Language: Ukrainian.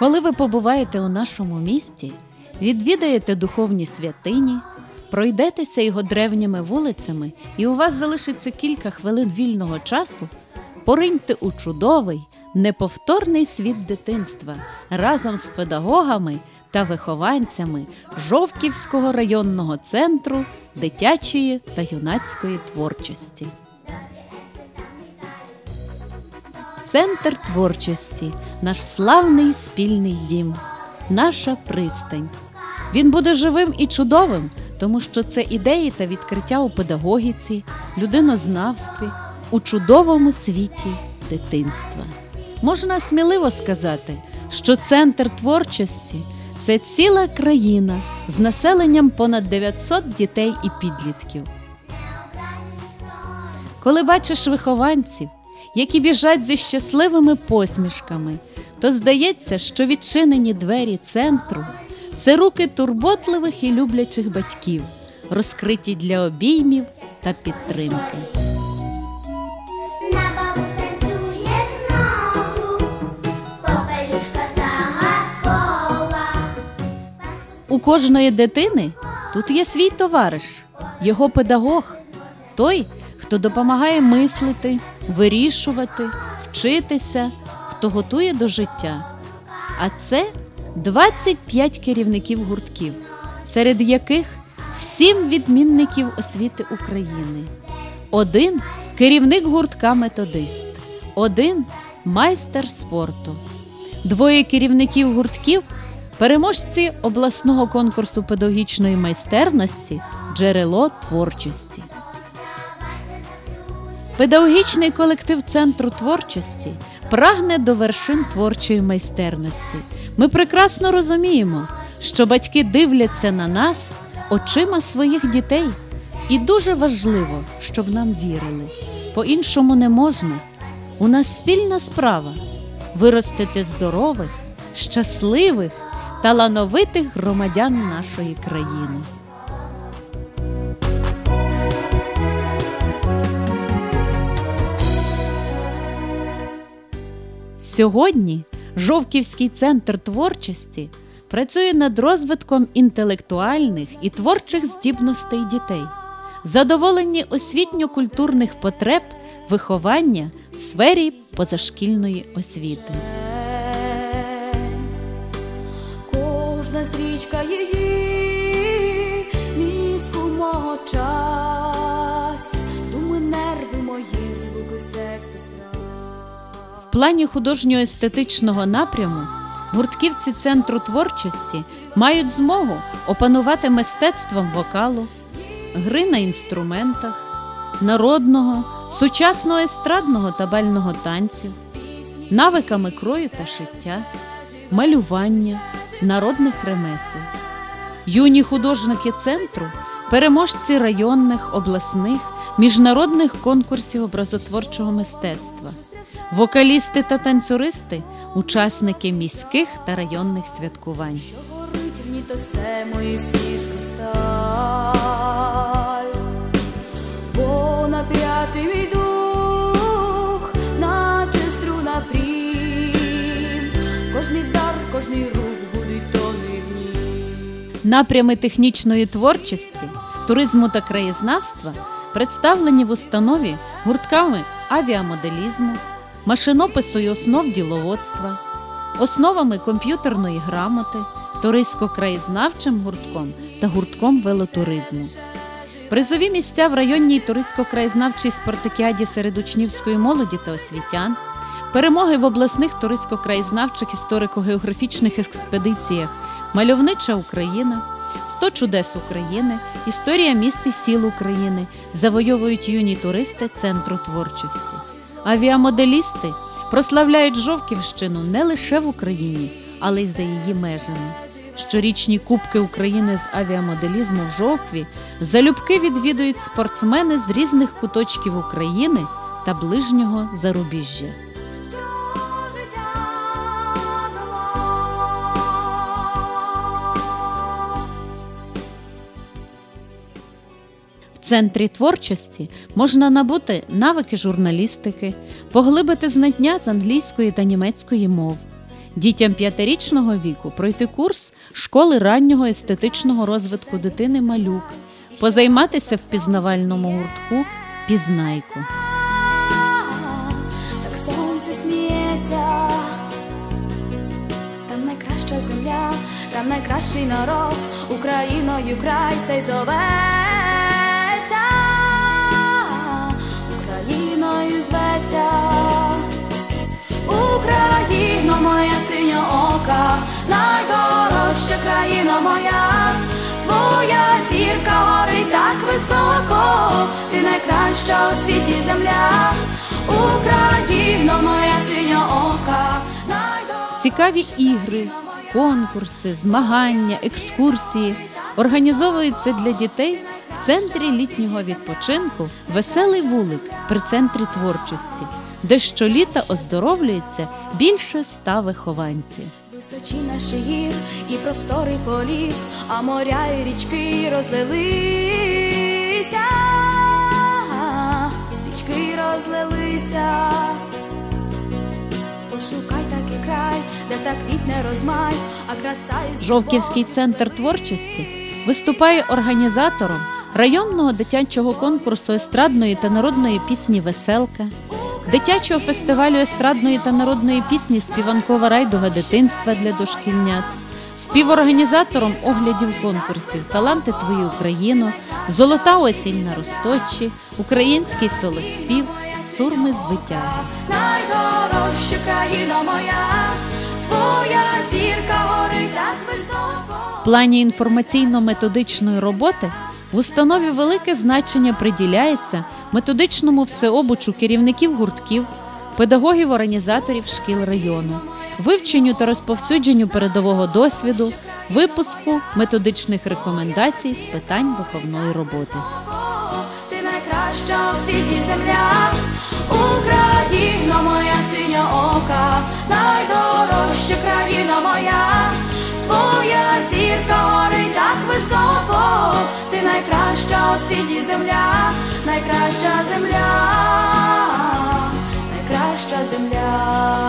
Коли ви побуваєте у нашому місті, відвідаєте духовні святині, пройдетеся його древніми вулицями, і у вас залишиться кілька хвилин вільного часу, пориньте у чудовий, неповторний світ дитинства разом з педагогами та вихованцями Жовківського районного центру дитячої та юнацької творчості. Центр творчості, наш славний спільний дім, наша пристань. Він буде живим і чудовим, тому що це ідеї та відкриття у педагогіці, людинознавстві, у чудовому світі дитинства. Можна сміливо сказати, що центр творчості це ціла країна з населенням понад 900 дітей і підлітків. Коли бачиш вихованців, які біжать зі щасливими посмішками, то здається, що відчинені двері центру це руки турботливих і люблячих батьків, розкриті для обіймів та підтримки. У кожної дитини тут є свій товариш, його педагог, той, хто допомагає мислити, вирішувати, вчитися, хто готує до життя. А це 25 керівників гуртків, серед яких 7 відмінників освіти України. Один керівник гуртка методист, один майстер спорту, двоє керівників гуртків переможці обласного конкурсу педагогічної майстерності Джерело творчості. Педагогічний колектив Центру творчості прагне до вершин творчої майстерності. Ми прекрасно розуміємо, що батьки дивляться на нас очима своїх дітей, і дуже важливо, щоб нам вірили. По-іншому не можна. У нас спільна справа виростити здорових, щасливих, талановитих громадян нашої країни. Сьогодні Жовківський центр творчості працює над розвитком інтелектуальних і творчих здібностей дітей, задоволення освітньо-культурних потреб виховання в сфері позашкільної освіти. Кожна стрічка її, мізку мого час, думи, нерви мої, звуки серця. В плані художньо-естетичного напряму гуртківці центру творчості мають змогу опанувати мистецтвом вокалу, гри на інструментах, народного, сучасного естрадного та бального танців, навиками крою та шиття, малювання, народних ремесел. Юні художники центру переможці районних, обласних, міжнародних конкурсів образотворчого мистецтва, вокалісти та танцюристи учасники міських та районних святкувань. Що горить в ній то все мої сліз кристаль, бо нап'ятий мій дух, наче струна прім, кожний вдар, кожний рух будуть тони в ній. Напрями технічної творчості, туризму та краєзнавства представлені в установі гуртками авіамоделізму, машинопису і основ діловодства, основами комп'ютерної грамоти, туристсько-краєзнавчим гуртком та гуртком велотуризму. Призові місця в районній туристсько-краєзнавчій спартакіаді серед учнівської молоді та освітян, перемоги в обласних туристсько-краєзнавчих історико-географічних експедиціях Мальовнича Україна, 100 чудес України, Історія міст і сіл України завойовують юні туристи Центру творчості. Авіамоделісти прославляють Жовківщину не лише в Україні, але й за її межами. Щорічні Кубки України з авіамоделізму в Жовкві залюбки відвідують спортсмени з різних куточків України та ближнього зарубіжжя. Центрі творчості можна набути навики журналістики, поглибити знання з англійської та німецької мов. Дітям п'ятирічного віку пройти курс школи раннього естетичного розвитку дитини малюк, позайматися в пізнавальному гуртку Пізнайку. так сонце сміється, там найкраща земля, там найкращий народ, Україною край цей зоветься, країна моя, твоя зірка горить так високо, ти найкраща у світі земля, Україно, моя синя ока, Цікаві ігри, конкурси, змагання, екскурсії організовуються для дітей в центрі літнього відпочинку Веселий вулик при центрі творчості, де щоліта оздоровлюється більше ста вихованців. Височі наші гір і простори полів, а моря і річки розлилися, річки розлилися. Пошукай такий край, де так квітне розмай, а краса із Жовківський центр творчості виступає організатором районного дитячого конкурсу естрадної та народної пісні Веселка, дитячого фестивалю естрадної та народної пісні Співанкова райдуга дитинства для дошкільнят, співорганізатором оглядів конкурсів Таланти Твої Україну, Золота осінь на Росточі, Український солоспів, Сурми з витяги. найдорожча країна моя, твоя зірка горить так високо. В плані інформаційно-методичної роботи в установі велике значення приділяється методичному всеобучу керівників гуртків, педагогів-організаторів шкіл району, вивченню та розповсюдженню передового досвіду, випуску методичних рекомендацій з питань виховної роботи. Ти найкраща у світі земля, Україна, моя синя ока, найдорожча країна моя, твоя зірка ти найкраща у світі земля, найкраща земля, найкраща земля.